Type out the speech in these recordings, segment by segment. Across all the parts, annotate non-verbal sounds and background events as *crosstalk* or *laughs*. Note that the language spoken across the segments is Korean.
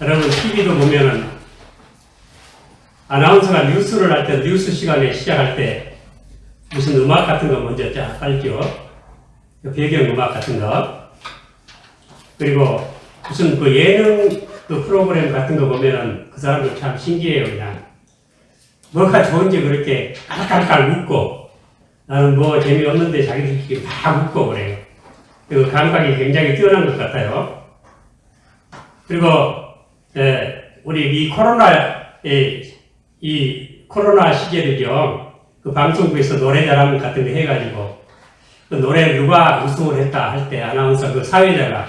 여러분 TV도 보면은 아나운서가 뉴스를 할 때 뉴스 시간에 시작할 때 무슨 음악 같은 거 먼저 쫙 깔죠. 배경 음악 같은 거. 그리고 무슨 그 예능 그 프로그램 같은 거 보면은 그 사람들 참 신기해요 그냥. 뭐가 좋은지 그렇게 깔깔깔 웃고 나는 뭐 재미없는데 자기들끼리 막 웃고 그래요. 그 감각이 굉장히 뛰어난 것 같아요. 그리고 예, 우리 이 코로나 예, 이 코로나 시절이죠. 그 방송국에서 노래자랑 같은 거 해가지고 그 노래 누가 우승을 했다 할 때 아나운서 그 사회자가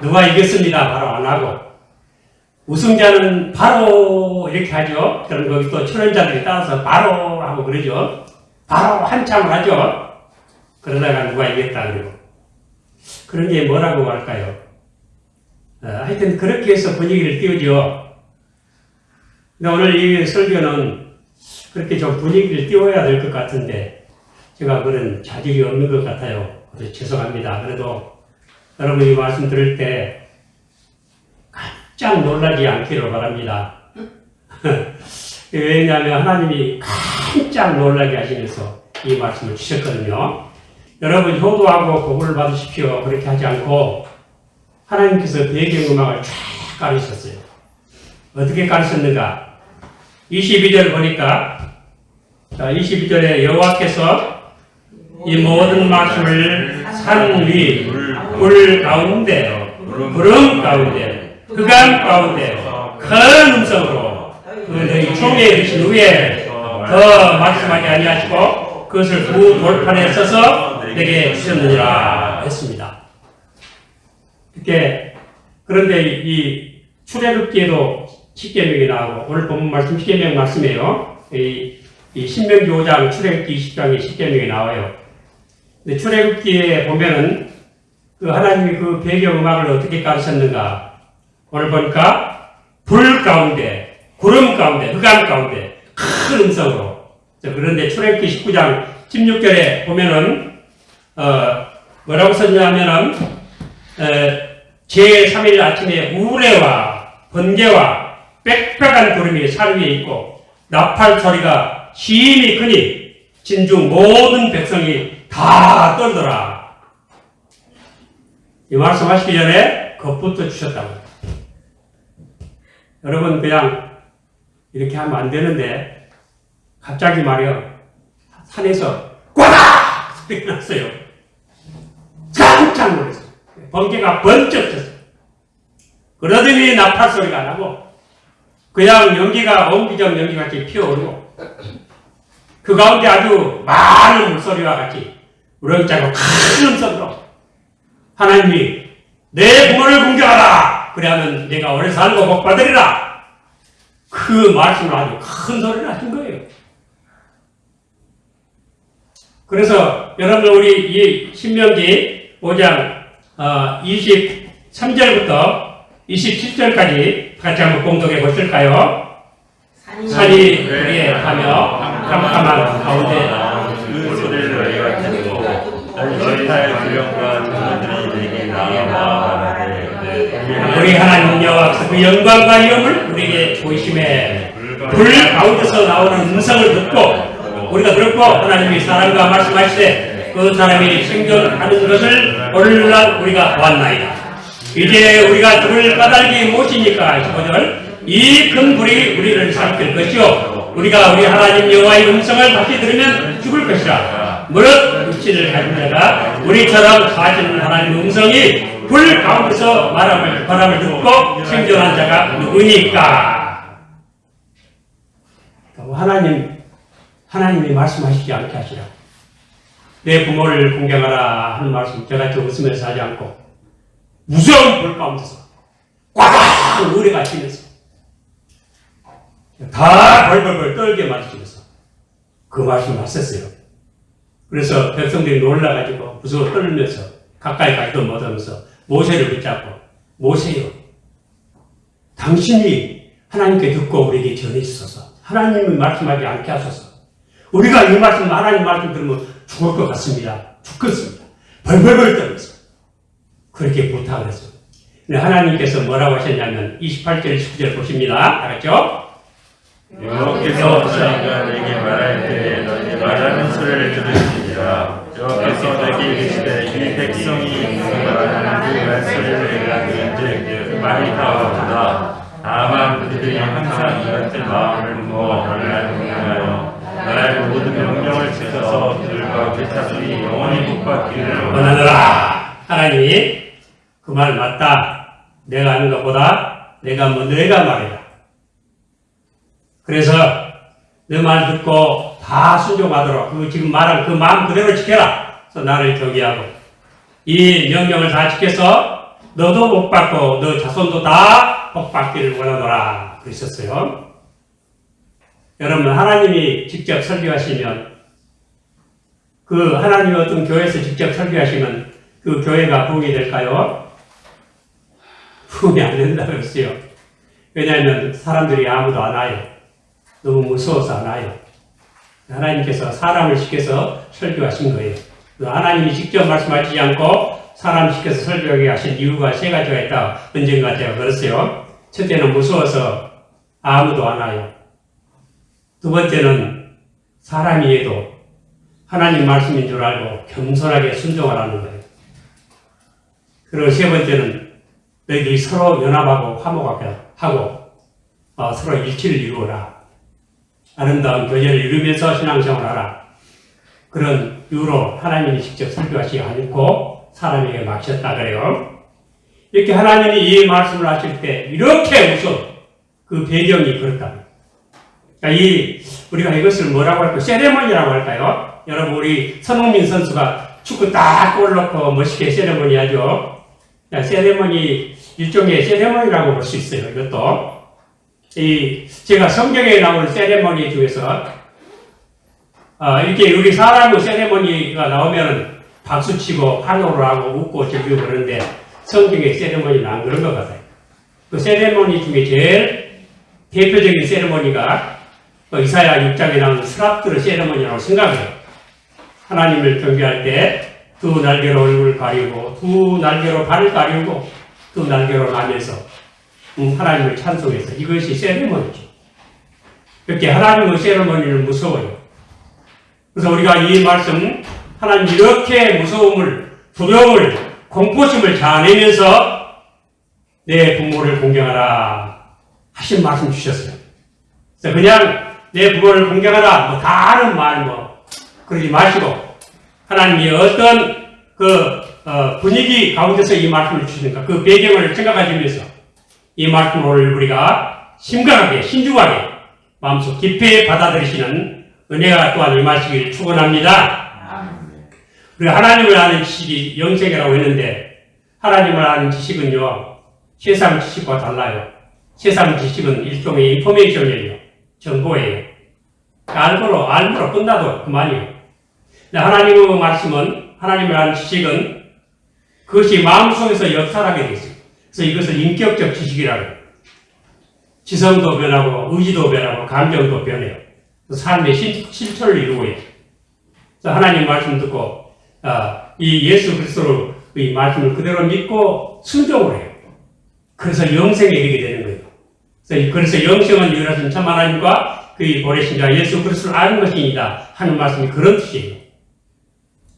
누가 이겼습니다 바로 안 하고 우승자는 바로 이렇게 하죠. 그럼 거기 또 출연자들이 따라서 바로 하고 그러죠. 바로 한참을 하죠. 그러다가 누가 이겼다 그러고 그런 게 뭐라고 할까요? 어, 하여튼 그렇게 해서 분위기를 띄우죠. 근데 오늘 이 설교는 그렇게 좀 분위기를 띄워야 될 것 같은데 제가 그런 자질이 없는 것 같아요. 죄송합니다. 그래도 여러분 이 말씀 들을 때 깜짝 놀라지 않기를 바랍니다. *laughs* 왜냐하면 하나님이 깜짝 놀라게 하시면서 이 말씀을 주셨거든요. 여러분 효도하고 복을 받으십시오. 그렇게 하지 않고 하나님께서 배경음악을 쫙 깔으셨어요. 어떻게 깔으셨는가? 22절 보니까 자, 22절에 여호와께서 이 모든 말씀을 산 위, 불 가운데, 구름 가운데, 흑암 가운데, 큰 음성으로 그 너희 총에 이르신 후에 더 말씀하지 아니하시고 그것을 두 돌판에 써서 내게 주셨느니라 했습니다. 이렇게 그런데 이 출애굽기에도 십계명이 나오고 오늘 본문 말씀 십계명 말씀이에요. 이, 이 신명기 5장 출애굽기 20장에 십계명이 나와요. 근데 출애굽기에 보면은 그 하나님이 그 배경 음악을 어떻게 가르쳤는가 오늘 보니까 불 가운데 구름 가운데 흑암 가운데 큰 음성으로 자, 그런데 출애굽기 19장 16절에 보면은 어, 뭐라고 썼냐면은 제3일 아침에 우레와 번개와 빽빽한 구름이 산 위에 있고 나팔 소리가 심히 크니 진중 모든 백성이 다 떨더라. 이 말씀하시기 전에 겁부터 주셨다고. 여러분 그냥 이렇게 하면 안 되는데 갑자기 말이요 산에서 꽈닥 소리가 났어요. 번개가 번쩍 쳤어요. 그러더니 나팔 소리가 나고 그냥 연기가 옹기적 연기 같이 피어오르고 그 가운데 아주 많은 물소리와 같이 우렁차고 큰 음성으로 하나님이 내 부모를 공격하라! 그래야면 내가 오래 살고 복 받으리라! 그 말씀을 아주 큰 소리를 하신 거예요. 그래서 여러분 우리 이 신명기 5장 어, 23절부터 27절까지 같이 한번 공독해 보실까요? 산이 위에 가며 깜깜한 가운데. 그 소리를 내가 듣고 너희 살 주령과 자녀들이 내게 나와 우리 하나님 여호와께서 그 영광과 이름을 우리에게 보이심에 불 가운데서 나오는 음성을 듣고 우리가 들었고 하나님이 사람과 말씀하시되 그 사람이 생존하는 것을 오늘날 우리가 보았나이다. 이제 우리가 들을 까닭이 무엇이니까? 15절. 이 큰 불이 우리를 삼킬 것이요. 우리가 우리 하나님 여호와의 음성을 다시 들으면 죽을 것이라. 무릇 육신을 가진 자가 우리처럼 사시는 하나님 음성이 불 가운데서 말함을 바람을 듣고 생존한 자가 누구니까? 하나님 하나님이 말씀하시지 않게 하시라 내 부모를 공경하라 하는 말씀 저같이 웃으면서 하지 않고 무서운 불 가운데서 꽉 우리가 치면서 다 벌벌벌 떨게 맞으시면서 그 말씀 하셨어요. 그래서 백성들이 놀라가지고 무서워 떨면서 가까이 가지도 못하면서 모세를 붙잡고 모세요. 당신이 하나님께 듣고 우리에게 전해 주소서. 하나님이 말씀하지 않게 하소서. 우리가 이 말씀, 하나님 말씀 들으면 죽을 것 같습니다. 죽겠습니다. 벌벌벌 떨면서. 그렇게 부탁을 했어요. 네, 하나님께서 뭐라고 하셨냐면 28절 19절 보십니다. 알았죠? 여호와께서 자기가 내게 말할 때에 너희 말하는 소리를 들으시리라 여호와께서 내게 이르시되 이 백성이 말하는 그 말소리를 내가 들은즉 많이 다가온다 다만 그들이 항상 이 같은 마음을 부어 나를 공경하여 나의 모든 명령을 지켜서 그들과 그 자손이 영원히 복받기를 원하노라. 하나님이 그 말 맞다. 내가 하는 것보다 내가 뭐 내가 말이다. 그래서 내 말 듣고 다 순종하도록 그 지금 말한 그 마음 그대로 지켜라. 그래서 나를 경계하고 이 명령을 다 지켜서 너도 복 받고 너 자손도 다 복 받기를 원하노라 그러셨어요. 여러분 하나님이 직접 설교하시면 그 하나님이 어떤 교회에서 직접 설교하시면 그 교회가 부흥이 될까요? 부흥이 안 된다 그랬어요. 왜냐하면 사람들이 아무도 안 와요. 너무 무서워서 안 와요. 하나님께서 사람을 시켜서 설교하신 거예요. 그 하나님이 직접 말씀하시지 않고 사람 시켜서 설교하게 하신 이유가 세 가지가 있다. 언젠가 제가 그랬어요. 첫째는 무서워서 아무도 안 와요. 두 번째는 사람이 해도 하나님 말씀인 줄 알고 겸손하게 순종하라는 거예요. 그리고 세 번째는 너희들이 서로 연합하고 화목하게 하고 어, 서로 일치를 이루어라. 아름다운 교제를 이루면서 신앙생활을 하라. 그런 이유로 하나님이 직접 설교하시지 않고 사람에게 맡겼다 그래요. 이렇게 하나님이 이 말씀을 하실 때 이렇게 무슨 그 배경이 그렇다. 그러니까 이 우리가 이것을 뭐라고 할까요? 세레머니라고 할까요? 여러분 우리 손흥민 선수가 축구 딱 골 넣고 멋있게 세레머니 하죠. 자, 세레머니 일종의 세레머니라고 볼 수 있어요. 이것도 이 제가 성경에 나오는 세레머니 중에서 아, 이렇게 우리 사람의 세레머니가 나오면 박수 치고 환호를 하고 웃고 즐기고 그러는데 성경의 세레머니는 안 그런 것 같아요. 그 세레머니 중에 제일 대표적인 세레머니가 그 이사야 6장에 나오는 스랍들의 세레머니라고 생각해요. 하나님을 경배할 때 두 날개로 얼굴을 가리고 두 날개로 발을 가리고 두 날개로 나면서 음, 하나님을 찬송해서 이것이 세레머니죠. 이렇게 하나님의 세레머니는 무서워요. 그래서 우리가 이 말씀 하나님 이렇게 무서움을 두려움을 공포심을 자아내면서 내 부모를 공경하라 하신 말씀 주셨어요. 그래서 그냥 내 부모를 공경하라 뭐 다른 말뭐 그러지 마시고 하나님이 어떤 그 어, 분위기 가운데서 이 말씀을 주시는가 그 배경을 생각하시면서 이 말씀을 우리가 심각하게 신중하게 마음속 깊이 받아들이시는 은혜가 또한 임하시길 축원합니다. 우리가 하나님을 아는 지식이 영생이라고 했는데 하나님을 아는 지식은요 세상 지식과 달라요. 세상 지식은 일종의 인포메이션이에요. 정보예요. 알고로 알고로 끝나도 그만이에요. 하나님의 말씀은 하나님을 아는 지식은 그것이 마음속에서 역사하게 되어 있어요. 그래서 이것을 인격적 지식이라고 해요. 지성도 변하고 의지도 변하고 감정도 변해요. 삶의 실, 실천을 이루고 있어요. 하나님 말씀 듣고 아, 이 예수 그리스도로 이 말씀을 그대로 믿고 순종을 해요. 그래서 영생에 이르게 되는 거예요. 그래서, 영생은 유일하신 참 하나님과 그의 보내신 자 예수 그리스도를 아는 것이니다 하는 말씀이 그런 뜻이에요.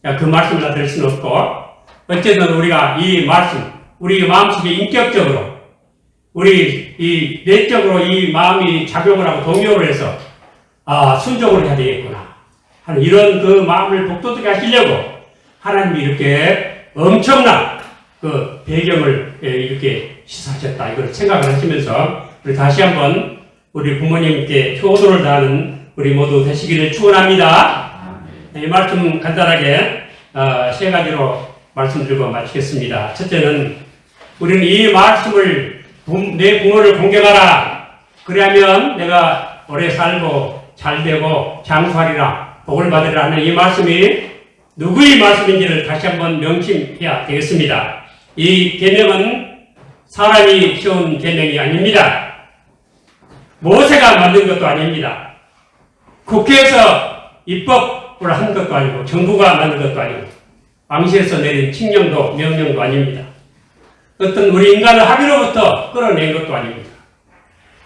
야, 그 말씀을 다 들을 수는 없고 어쨌든 우리가 이 말씀 우리 마음속에 인격적으로 우리 이 내적으로 이 마음이 작용을 하고 동요를 해서 아 순종을 해야 되겠구나 하는 이런 그 마음을 복돋게 하시려고 하나님이 이렇게 엄청난 그 배경을 예, 이렇게 시사하셨다 이걸 생각을 하시면서 다시 한번 우리 부모님께 효도를 다하는 우리 모두 되시기를 축원합니다. 이 말씀 간단하게 어, 세 가지로 말씀드리고 마치겠습니다. 첫째는 우리는 이 말씀을 부- 내 부모를 공경하라. 그래야면 내가 오래 살고 잘 되고 장수하리라 복을 받으리라 하는 이 말씀이 누구의 말씀인지를 다시 한번 명심해야 되겠습니다. 이 계명은 사람이 세운 계명이 아닙니다. 모세가 만든 것도 아닙니다. 국회에서 입법을 한 것도 아니고 정부가 만든 것도 아니고 왕실에서 내린 칙령도 명령도 아닙니다. 어떤 우리 인간의 합의로부터 끌어낸 것도 아닙니다.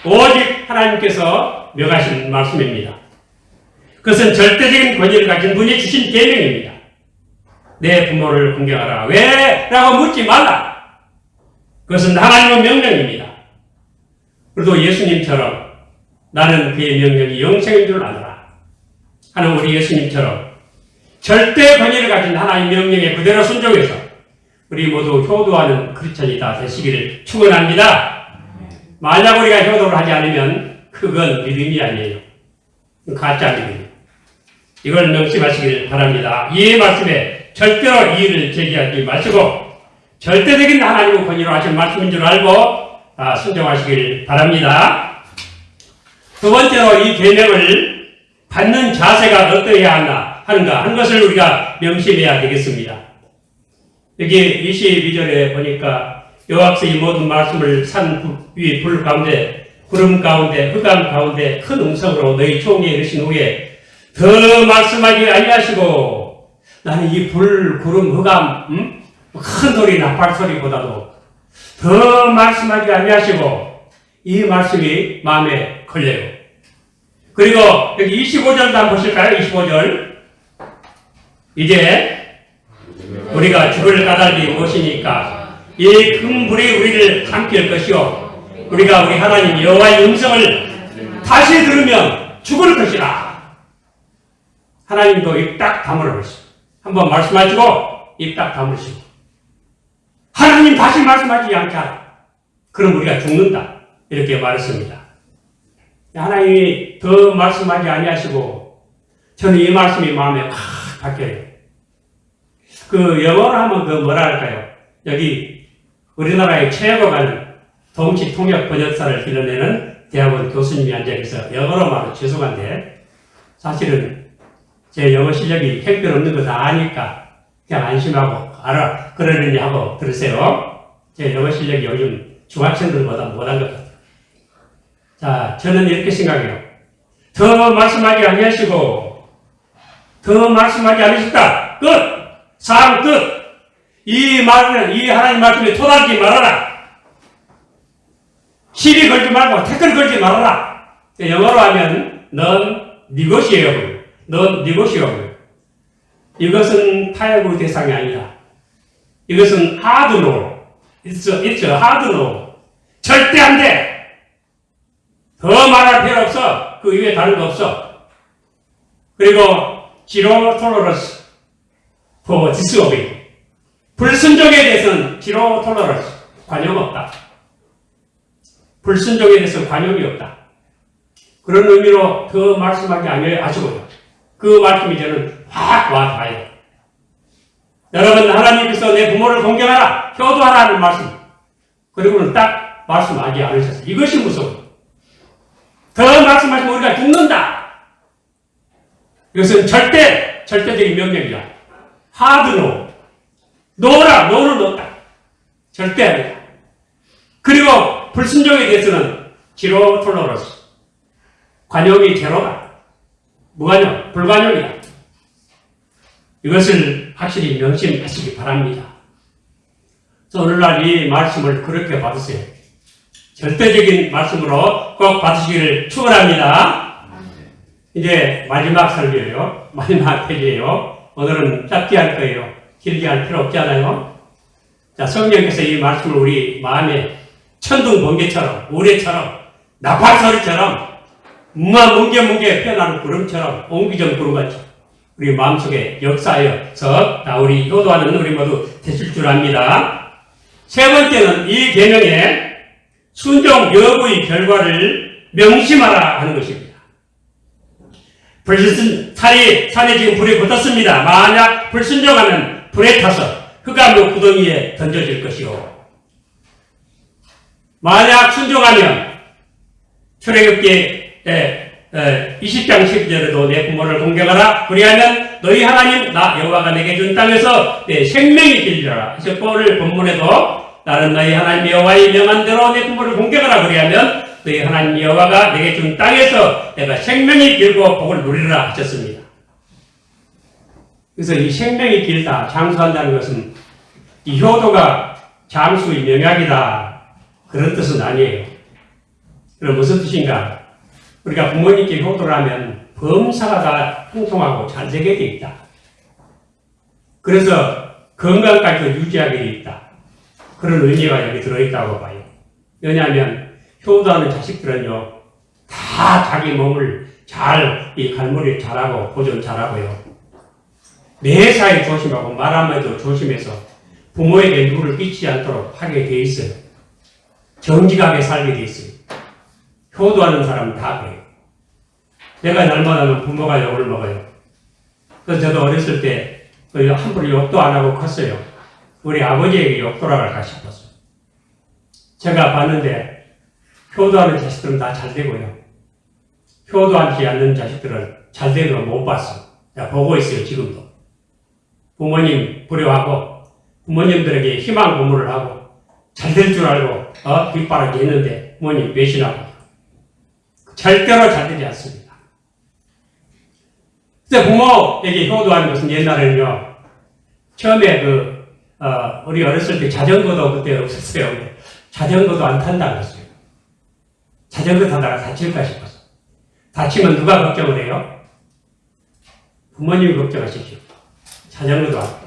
오직 하나님께서 명하신 말씀입니다. 그것은 절대적인 권위를 가진 분이 주신 계명입니다. 내 부모를 공경하라. 왜? 라고 묻지 말라. 그것은 하나님의 명령입니다. 그래도 예수님처럼 나는 그의 명령이 영생인 줄 아노라. 하는 우리 예수님처럼 절대 권위를 가진 하나님 명령에 그대로 순종해서 우리 모두 효도하는 크리스천이 다 되시기를 축원합니다. 만약 우리가 효도를 하지 않으면 그건 믿음이 아니에요. 가짜 믿음. 이걸 명심하시길 바랍니다. 이 말씀에 절대로 이의를 제기하지 마시고 절대적인 하나님의 권위로 하신 말씀인 줄 알고 아, 순종하시길 바랍니다. 두 번째로 이 계명을 받는 자세가 어떠해야 하나 하는가 하는 것을 우리가 명심해야 되겠습니다. 여기 22절에 보니까 이 모든 말씀을 산 위 불 가운데 구름 가운데 흑암 가운데 큰 음성으로 너희 총에 이르신 후에 더 말씀하지 아니하시고 나는 이 불 구름 흑암 음? 큰 소리 나팔 소리보다도 더 말씀하지 아니하시고 이 말씀이 마음에 걸려요. 그리고 여기 25절도 한번 보실까요? 25절. 이제 우리가 죽을 까닭이 무엇이니까 이큰 불이 우리를 삼킬 것이요. 우리가 우리 하나님 여호와의 음성을 다시 들으면 죽을 것이라. 하나님도 입 딱 다물어 보시오 한번 말씀하시고 입 딱 다물으시고 하나님 다시 말씀하지 않자 그럼 우리가 죽는다. 이렇게 말했습니다 하나님이 더 말씀하지 아니하시고 저는 이 말씀이 마음에 확 박혀요 그 영어로 하면 그 뭐라 할까요? 여기 우리나라의 최고간 동치 통역 번역사를 길러내는 대학원 교수님이 앉아 계서 영어로 말해 죄송한데 사실은 제 영어 실력이 핵별 없는 거 다 아니까 그냥 안심하고 알아 그러느니 하고 들으세요. 제 영어 실력이 요즘 중학생들보다 못한 것. 자, 저는 이렇게 생각해요. 더 말씀하지 아니하시고 더 말씀하지 않으셨다. 끝! 사람 끝! 이 말을, 이 하나님 말씀에 토달지 말아라. 시비 걸지 말고 태클 걸지 말아라. 영어로 하면 넌 니것이에요. 넌 니것이요. 이것은 타협의 대상이 아니다. 이것은 no. It's it's no. 절대 안 돼. 더 말할 필요 없어. 그 이외에 다른 거 없어. 그리고 zero tolerance for disobey. 불순종에 대해서는 zero tolerance. 관용 없다. 불순종에 대해서 관용이 없다. 그런 의미로 더 말씀하지 아니하시고요. 그 말씀이 저는 확 와닿아요. 여러분, 하나님께서 내 부모를 공경하라, 효도하라는 말씀. 그리고는 딱 말씀하지 않으셨어요. 이것이 무서워요. 더 말씀하시면 우리가 죽는다. 이것은 절대, 절대적인 명령이야. 하드 노. 노라, 노를 놓다. 절대 아니다. 그리고 불순종에 대해서는 지로 톨러러스. 관용이 제로다. 무관용, 불관용이다. 이것을 확실히 명심하시기 바랍니다. 오늘날 이 말씀을 그렇게 받으세요. 절대적인 말씀으로 꼭 받으시기를 축원합니다. 이제 마지막 설교예요. 마지막 페이지예요. 오늘은 짧게 할 거예요. 길게 할 필요 없잖아요. 자, 성령께서 이 말씀을 우리 마음에 천둥 번개처럼, 우레처럼, 나팔 소리처럼, 무마 뭉게뭉게 피어나는 구름처럼, 옹기정 구름같이 우리 마음속에 역사하여서 다 우리 효도하는 우리 모두 되실 줄 압니다. 세 번째는 이 계명에 순종 여부의 결과를 명심하라 하는 것입니다. 불순 산이 산에 지금 불이 붙었습니다. 만약 불순종하면 불에 타서 흑암의 구덩이에 던져질 것이요. 만약 순종하면 출애굽기 20장 12절에도 내 부모를 공경하라. 그리하면 너희 하나님 나 여호와가 내게 준 땅에서 내 생명이 길리라. 그래서 오늘 본문에도 나는 너희 하나님 여호와의 명한 대로 내 부모를 공경하라. 그리하면 너희 하나님 여호와가 내게 준 땅에서 내가 생명이 길고 복을 누리라 하셨습니다. 그래서 이 생명이 길다, 장수한다는 것은 이 효도가 장수의 명약이다. 그런 뜻은 아니에요. 그럼 무슨 뜻인가? 우리가 부모님께 효도를 하면 범사가 다 형통하고 잘 되게 돼 있다. 그래서 건강까지도 유지하게 돼 있다. 그런 의미가 여기 들어있다고 봐요. 왜냐하면 효도하는 자식들은요, 다 자기 몸을 잘, 이 갈무리 잘하고 보존 잘하고요. 매사에 조심하고 말 한마디도 조심해서 부모에게 누를 끼치지 않도록 하게 돼 있어요. 정직하게 살게 돼 있어요. 효도하는 사람은 다 그래요. 내가 잘못하면 부모가 욕을 먹어요. 그래서 저도 어렸을 때 거의 함부로 욕도 안 하고 컸어요. 우리 아버지에게 욕돌아갈까 싶었어요. 제가 봤는데 효도하는 자식들은 다 잘 되고요. 효도하지 않는 자식들은 잘 되는 걸 못 봤어요. 제가 보고 있어요, 지금도. 부모님 불효하고 부모님들에게 희망 고문을 하고 잘 될 줄 알고 어? 뒷바라지 했는데 부모님 배신하고 절대로 잘 되지 않습니다. 근데 부모에게 효도하는 것은 옛날에는요 처음에 그 어, 우리 어렸을 때 자전거도 그때 없었어요. 자전거도 안 탄다 그랬어요. 자전거 타다가 다칠까 싶어서 다치면 누가 걱정을 해요? 부모님이 걱정하시죠. 자전거도 안 타고.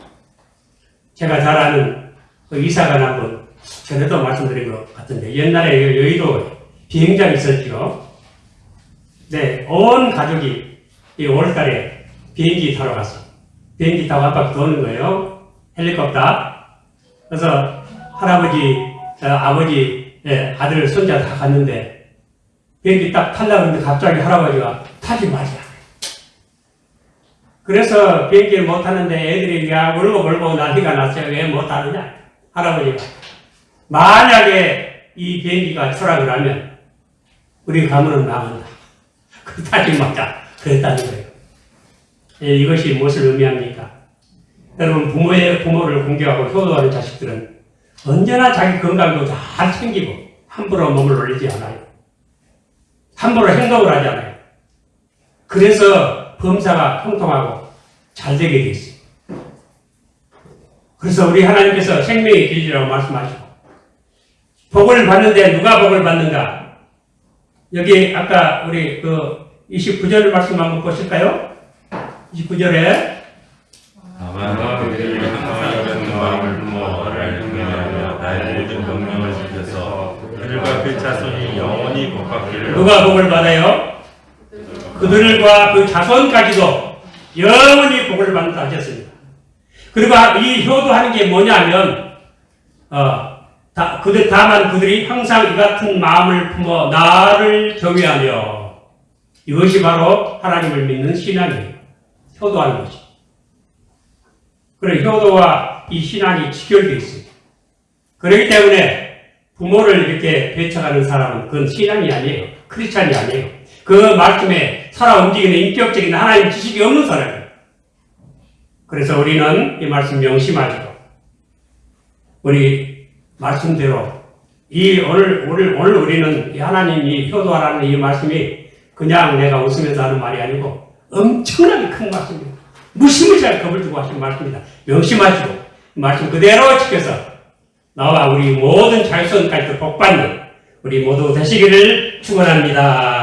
제가 잘 아는 그 이사가 한분 전에도 말씀드린 것 같은데 옛날에 여- 여의도 비행장이 있었죠. 네, 온 가족이 이 5월달에 비행기 타러 갔어. 비행기 타고 한 바퀴 도는 거예요. 헬리콥터. 그래서 할아버지, 어, 아버지, 예, 아들, 손자 다 갔는데 비행기 딱 했는데 갑자기 할아버지가 타지 말자. 그래서 비행기를 못 타는데 애들이 야 울고 벌고 난리가 났어요. 왜 못 타느냐? 할아버지가. 만약에 이 비행기가 추락을 하면 우리 가문은 망한다. 그 타지 말자. 그랬다는 거예요. 예, 이것이 무엇을 의미합니까? 여러분 부모의 부모를 공경하고 효도하는 자식들은 언제나 자기 건강도 잘 챙기고 함부로 몸을 올리지 않아요. 함부로 행동을 하지 않아요. 그래서 범사가 형통하고 잘 되게 돼 있어요. 그래서 우리 하나님께서 생명의 길이라고 말씀하시고 복을 받는데 누가 복을 받는가? 여기 아까 우리 그 29절 말씀 한번 보실까요? 29절에 누가 복을 받아요? 그들과 그 자손까지도 영원히 복을 받는다 하셨습니다. 그리고 이 효도하는 게 뭐냐면, 어, 다, 그들, 다만 그들이 항상 이 같은 마음을 품어 나를 경외하며 이것이 바로 하나님을 믿는 신앙이에요. 효도하는 것이. 그래, 효도와 이 신앙이 직결되어 있습니다. 그렇기 때문에 부모를 이렇게 배척하는 사람은 그건 신앙이 아니에요. 크리스찬이 아니에요. 그 말씀에 살아 움직이는 인격적인 하나님 지식이 없는 사람이에요. 그래서 우리는 이 말씀 명심하시고, 우리 말씀대로, 이 오늘, 오늘, 오늘 우리는 이 하나님이 효도하라는 이 말씀이 그냥 내가 웃으면서 하는 말이 아니고 엄청나게 큰 말씀입니다. 무시무시하게 겁을 주고 하신 말씀입니다. 명심하시고, 이 말씀 그대로 지켜서 나와 우리 모든 자손까지도 복받는 우리 모두 되시기를 축원합니다.